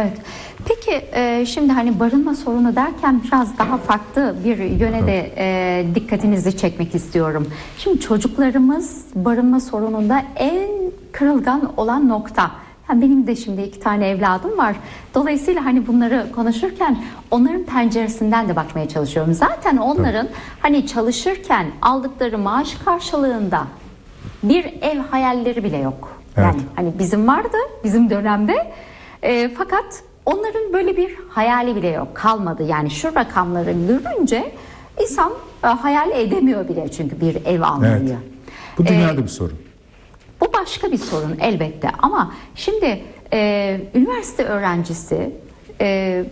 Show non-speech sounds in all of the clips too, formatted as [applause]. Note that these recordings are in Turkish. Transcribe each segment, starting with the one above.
Evet. Peki e, şimdi hani barınma sorunu derken biraz daha farklı bir yöne de e, dikkatinizi çekmek istiyorum. Şimdi çocuklarımız barınma sorununda en kırılgan olan nokta. Yani benim de şimdi iki tane evladım var. Dolayısıyla hani bunları konuşurken onların penceresinden de bakmaya çalışıyorum. Zaten onların hani çalışırken aldıkları maaş karşılığında bir ev hayalleri bile yok. Yani Evet. hani bizim vardı bizim dönemde. E, fakat onların böyle bir hayali bile yok. Kalmadı. Yani şu rakamları görünce insan e, hayal edemiyor bile çünkü bir ev almayı. Evet. Bu dünyada bir sorun. Bu başka bir sorun elbette ama şimdi e, üniversite öğrencisi e,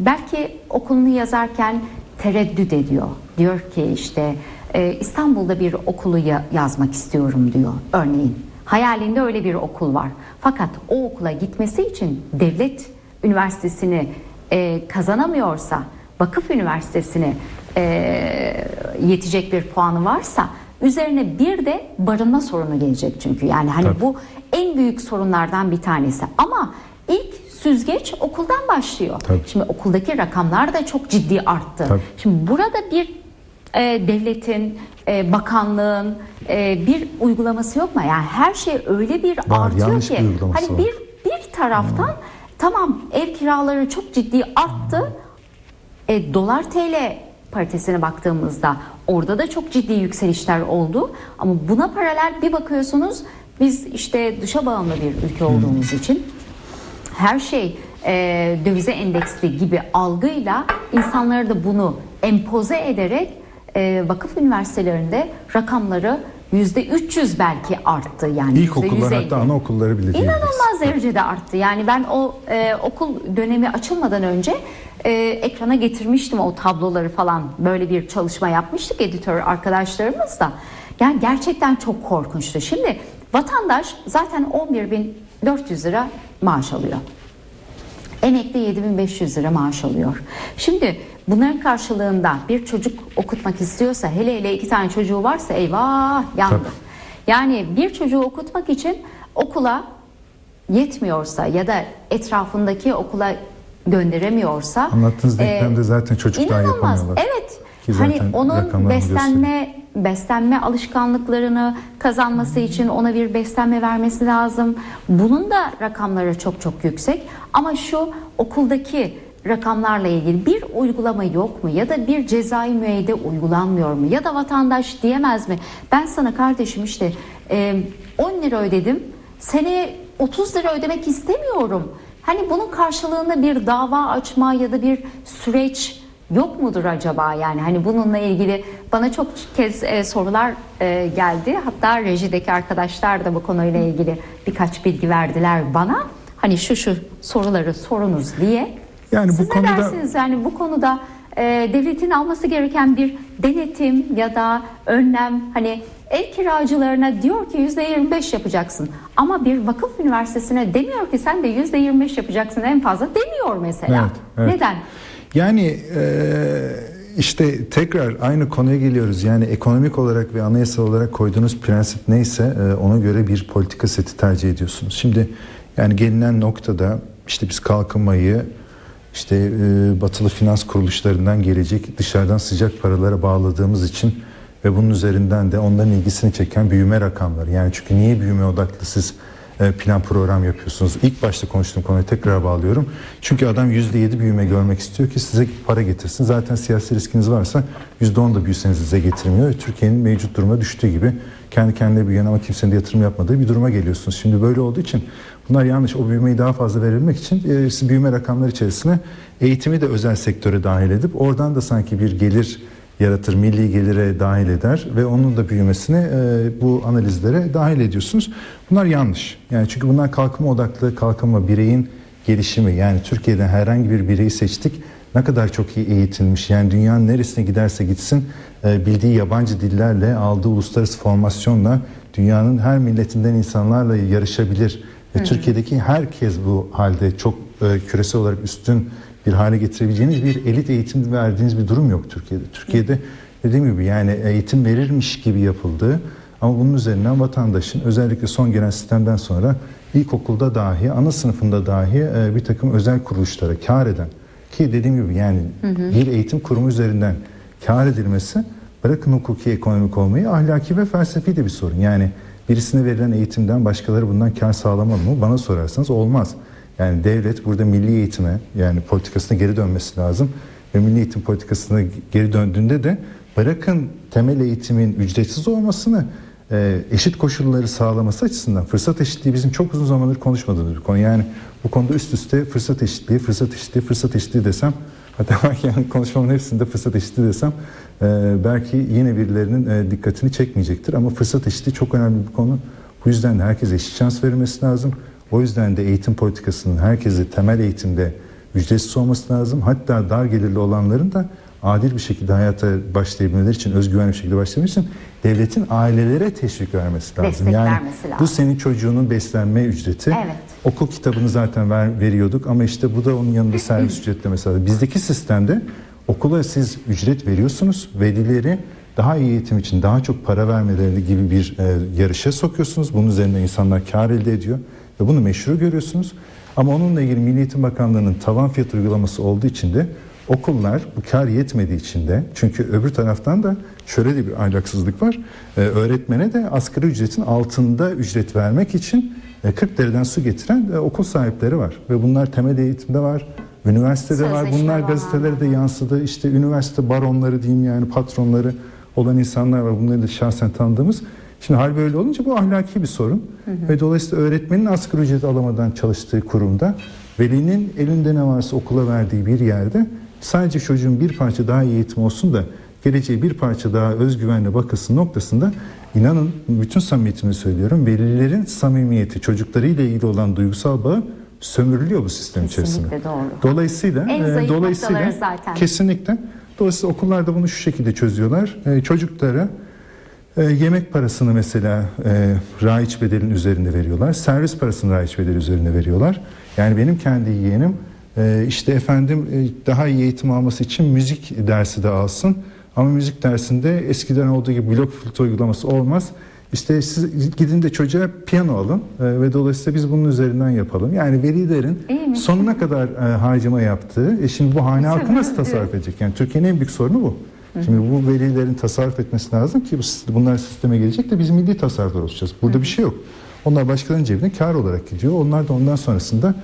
belki okulunu yazarken tereddüt ediyor. Diyor ki işte e, İstanbul'da bir okulu ya- yazmak istiyorum diyor örneğin. Hayalinde öyle bir okul var. Fakat o okula gitmesi için devlet üniversitesini e, kazanamıyorsa, vakıf üniversitesini e, yetecek bir puanı varsa üzerine bir de barınma sorunu gelecek çünkü yani hani Tabii. bu en büyük sorunlardan bir tanesi ama ilk süzgeç okuldan başlıyor. Tabii. Şimdi okuldaki rakamlar da çok ciddi arttı. Tabii. Şimdi burada bir e, devletin, e, bakanlığın e, bir uygulaması yok mu? Yani her şey öyle bir Var, artıyor yanlış ki bir uygulaması hani var. bir bir taraftan tamam ev kiraları çok ciddi arttı. E, dolar TL paritesine baktığımızda orada da çok ciddi yükselişler oldu. Ama buna paralel bir bakıyorsunuz biz işte dışa bağımlı bir ülke olduğumuz için her şey e, dövize endeksli gibi algıyla insanları da bunu empoze ederek e, vakıf üniversitelerinde rakamları yüzde 300 belki arttı yani İlkokullar %150. hatta anaokulları bile. İnanılmaz derecede arttı. Yani ben o e, okul dönemi açılmadan önce e, ekrana getirmiştim o tabloları falan. Böyle bir çalışma yapmıştık editör arkadaşlarımızla. Yani gerçekten çok korkunçtu. Şimdi vatandaş zaten 11.400 lira maaş alıyor. Emekli 7500 lira maaş alıyor. Şimdi bunların karşılığında bir çocuk okutmak istiyorsa hele hele iki tane çocuğu varsa eyvah yandı. Tabii. Yani bir çocuğu okutmak için okula yetmiyorsa ya da etrafındaki okula gönderemiyorsa Anlattığınız e, denklemde zaten inanılmaz. yapamıyorlar. Evet. Ki Hani onun beslenme beslenme alışkanlıklarını kazanması için ona bir beslenme vermesi lazım. Bunun da rakamları çok çok yüksek. Ama şu okuldaki rakamlarla ilgili bir uygulama yok mu? Ya da bir cezai müeyyide uygulanmıyor mu? Ya da vatandaş diyemez mi? Ben sana kardeşim işte e, 10 lira ödedim. Seneye 30 lira ödemek istemiyorum. Hani bunun karşılığında bir dava açma ya da bir süreç yok mudur acaba? Yani hani bununla ilgili bana çok kez e, sorular e, geldi. Hatta rejideki arkadaşlar da bu konuyla ilgili birkaç bilgi verdiler bana. Hani şu şu soruları sorunuz diye Yani bu siz ne konuda- dersiniz yani bu konuda e, devletin alması gereken bir denetim ya da önlem hani ev kiracılarına diyor ki yüzde 25 yapacaksın ama bir vakıf üniversitesine demiyor ki sen de yüzde 25 yapacaksın en fazla demiyor mesela. Evet, evet. Neden? Yani e, işte tekrar aynı konuya geliyoruz. Yani ekonomik olarak ve anayasal olarak koyduğunuz prensip neyse e, ona göre bir politika seti tercih ediyorsunuz. Şimdi yani gelinen noktada işte biz kalkınmayı işte e, batılı finans kuruluşlarından gelecek dışarıdan sıcak paralara bağladığımız için ve bunun üzerinden de onların ilgisini çeken büyüme rakamları. Yani çünkü niye büyüme odaklı siz e, plan program yapıyorsunuz? İlk başta konuştuğum konuyu tekrar bağlıyorum. Çünkü adam %7 büyüme görmek istiyor ki size para getirsin. Zaten siyasi riskiniz varsa %10 da büyüseniz size getirmiyor. Türkiye'nin mevcut duruma düştüğü gibi kendi kendine büyüyen ama kimsenin de yatırım yapmadığı bir duruma geliyorsunuz. Şimdi böyle olduğu için bunlar yanlış. O büyümeyi daha fazla verebilmek için e, büyüme rakamları içerisine eğitimi de özel sektöre dahil edip oradan da sanki bir gelir yaratır, milli gelire dahil eder ve onun da büyümesine e, bu analizlere dahil ediyorsunuz. Bunlar yanlış. Yani çünkü bunlar kalkınma odaklı, kalkınma bireyin gelişimi. Yani Türkiye'den herhangi bir bireyi seçtik. Ne kadar çok iyi eğitilmiş. Yani dünyanın neresine giderse gitsin e, bildiği yabancı dillerle, aldığı uluslararası formasyonla dünyanın her milletinden insanlarla yarışabilir. Ve Türkiye'deki herkes bu halde çok e, küresel olarak üstün bir hale getirebileceğiniz bir elit eğitim verdiğiniz bir durum yok Türkiye'de. Türkiye'de dediğim gibi yani eğitim verirmiş gibi yapıldığı ama bunun üzerinden vatandaşın özellikle son gelen sistemden sonra ilkokulda dahi, ana sınıfında dahi e, bir takım özel kuruluşlara kar eden ki dediğim gibi yani bir eğitim kurumu üzerinden kar edilmesi bırakın hukuki ekonomik olmayı ahlaki ve felsefi de bir sorun. Yani birisine verilen eğitimden başkaları bundan kar sağlamalı mı? Bana sorarsanız olmaz. Yani devlet burada milli eğitime yani politikasına geri dönmesi lazım. Ve milli eğitim politikasına geri döndüğünde de bırakın temel eğitimin ücretsiz olmasını e, eşit koşulları sağlaması açısından fırsat eşitliği bizim çok uzun zamandır konuşmadığımız bir konu. Yani bu konuda üst üste fırsat eşitliği, fırsat eşitliği, fırsat eşitliği desem hatta [laughs] yani konuşmamın hepsinde fırsat eşitliği desem e, belki yine birilerinin e, dikkatini çekmeyecektir. Ama fırsat eşitliği çok önemli bir konu. Bu yüzden de herkese eşit şans verilmesi lazım. O yüzden de eğitim politikasının herkese temel eğitimde ücretsiz olması lazım. Hatta dar gelirli olanların da adil bir şekilde hayata başlayabilmeleri için, özgüvenli bir şekilde başlayabilmeleri için devletin ailelere teşvik vermesi lazım. Destek yani vermesi bu lazım. senin çocuğunun beslenme ücreti. Evet. Okul kitabını zaten ver, veriyorduk ama işte bu da onun yanında servis ücretlemesi lazım. Bizdeki sistemde okula siz ücret veriyorsunuz, velileri daha iyi eğitim için daha çok para vermeleri gibi bir e, yarışa sokuyorsunuz. Bunun üzerinde insanlar kar elde ediyor ve bunu meşru görüyorsunuz. Ama onunla ilgili Milli Eğitim Bakanlığı'nın tavan fiyat uygulaması olduğu için de okullar bu kar yetmediği için de çünkü öbür taraftan da şöyle de bir ahlaksızlık var. Ee, öğretmene de asgari ücretin altında ücret vermek için e, 40 dereden su getiren e, okul sahipleri var. Ve bunlar temel eğitimde var, üniversitede var. Sözleşme Bunlar var. gazetelere de yansıdı. İşte üniversite baronları diyeyim yani patronları olan insanlar var. Bunları da şahsen tanıdığımız. Şimdi hal böyle olunca bu ahlaki bir sorun. Ve dolayısıyla öğretmenin asgari ücret alamadan çalıştığı kurumda velinin elinde ne varsa okula verdiği bir yerde sadece çocuğun bir parça daha iyi eğitim olsun da geleceğe bir parça daha özgüvenle bakılsın noktasında inanın bütün samimiyetimle söylüyorum velilerin samimiyeti çocuklarıyla ilgili olan duygusal bağı sömürülüyor bu sistem Kesinlikle içerisinde. doğru. Dolayısıyla En e, zayıf dolayısıyla zaten. kesinlikle dolayısıyla okullarda bunu şu şekilde çözüyorlar. E, çocuklara e, yemek parasını mesela e, raiç bedelin üzerinde veriyorlar. Servis parasını raiç bedeli üzerinde veriyorlar. Yani benim kendi yeğenim işte efendim e, daha iyi eğitim alması için müzik dersi de alsın. Ama müzik dersinde eskiden olduğu gibi blok flütü uygulaması olmaz. İşte siz gidin de çocuğa piyano alın e, ve dolayısıyla biz bunun üzerinden yapalım. Yani velilerin İyiymiş. sonuna kadar e, harcama yaptığı, e, şimdi bu hane halkı nasıl tasarruf edecek? Yani Türkiye'nin en büyük sorunu bu. Şimdi bu velilerin tasarruf etmesi lazım ki bunlar sisteme gelecek de biz milli tasarruflar olacağız. Burada bir şey yok. Onlar başkalarının cebine kar olarak gidiyor. Onlar da ondan sonrasında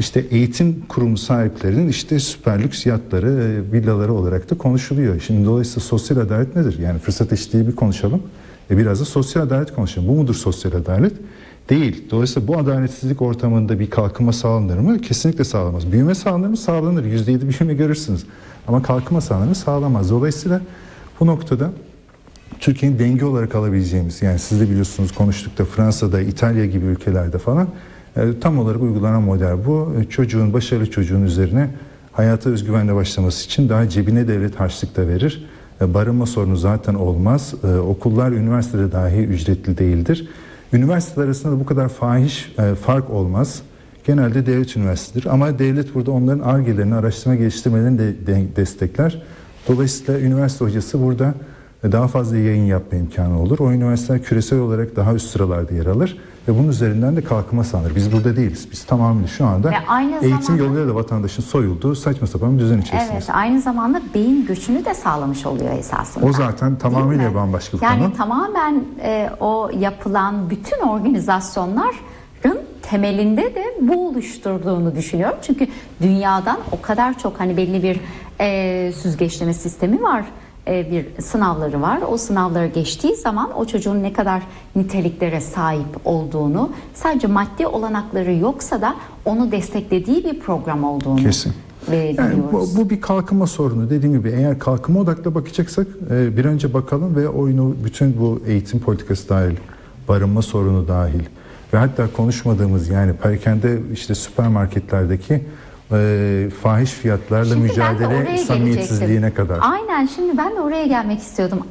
işte eğitim kurumu sahiplerinin işte süper lüks yatları, e, villaları olarak da konuşuluyor. Şimdi dolayısıyla sosyal adalet nedir? Yani fırsat eşitliği bir konuşalım. E biraz da sosyal adalet konuşalım. Bu mudur sosyal adalet? Değil. Dolayısıyla bu adaletsizlik ortamında bir kalkınma sağlanır mı? Kesinlikle sağlamaz. Büyüme sağlanır mı? Sağlanır. %7 büyüme görürsünüz. Ama kalkınma sağlanır mı? Sağlamaz. Dolayısıyla bu noktada Türkiye'nin denge olarak alabileceğimiz yani siz de biliyorsunuz konuştuk da Fransa'da, İtalya gibi ülkelerde falan tam olarak uygulanan model bu. E, çocuğun, başarılı çocuğun üzerine hayata özgüvenle başlaması için daha cebine devlet harçlık da verir. E, barınma sorunu zaten olmaz. E, okullar üniversitede dahi ücretli değildir. Üniversiteler arasında da bu kadar fahiş e, fark olmaz. Genelde devlet üniversitedir ama devlet burada onların argelerini, araştırma geliştirmelerini de destekler. Dolayısıyla üniversite hocası burada daha fazla yayın yapma imkanı olur. O üniversiteler küresel olarak daha üst sıralarda yer alır ve bunun üzerinden de kalkınma sağlanır. Biz burada değiliz. Biz tamamen şu anda eğitim zamanda- yoluyla da vatandaşın soyulduğu saçma sapan bir düzen içerisindeyiz. Evet, aynı zamanda beyin göçünü de sağlamış oluyor esasında. O zaten tamamıyla bambaşka bir yani konu. tamamen e, o yapılan bütün organizasyonların temelinde de bu oluşturduğunu düşünüyorum. Çünkü dünyadan o kadar çok hani belli bir e, süzgeçleme sistemi var. E, bir sınavları var. O sınavları geçtiği zaman o çocuğun ne kadar niteliklere sahip olduğunu sadece maddi olanakları yoksa da onu desteklediği bir program olduğunu Kesin. e, Yani bu, bu bir kalkınma sorunu. Dediğim gibi eğer kalkınma odaklı bakacaksak e, bir önce bakalım ve oyunu bütün bu eğitim politikası dahil, barınma sorunu dahil ve hatta konuşmadığımız yani perakende işte süpermarketlerdeki e, fahiş fiyatlarla Şimdi mücadele gelecektim. samimiyetsizliğine kadar. Aynen şimdi ben de oraya gelmek istiyordum.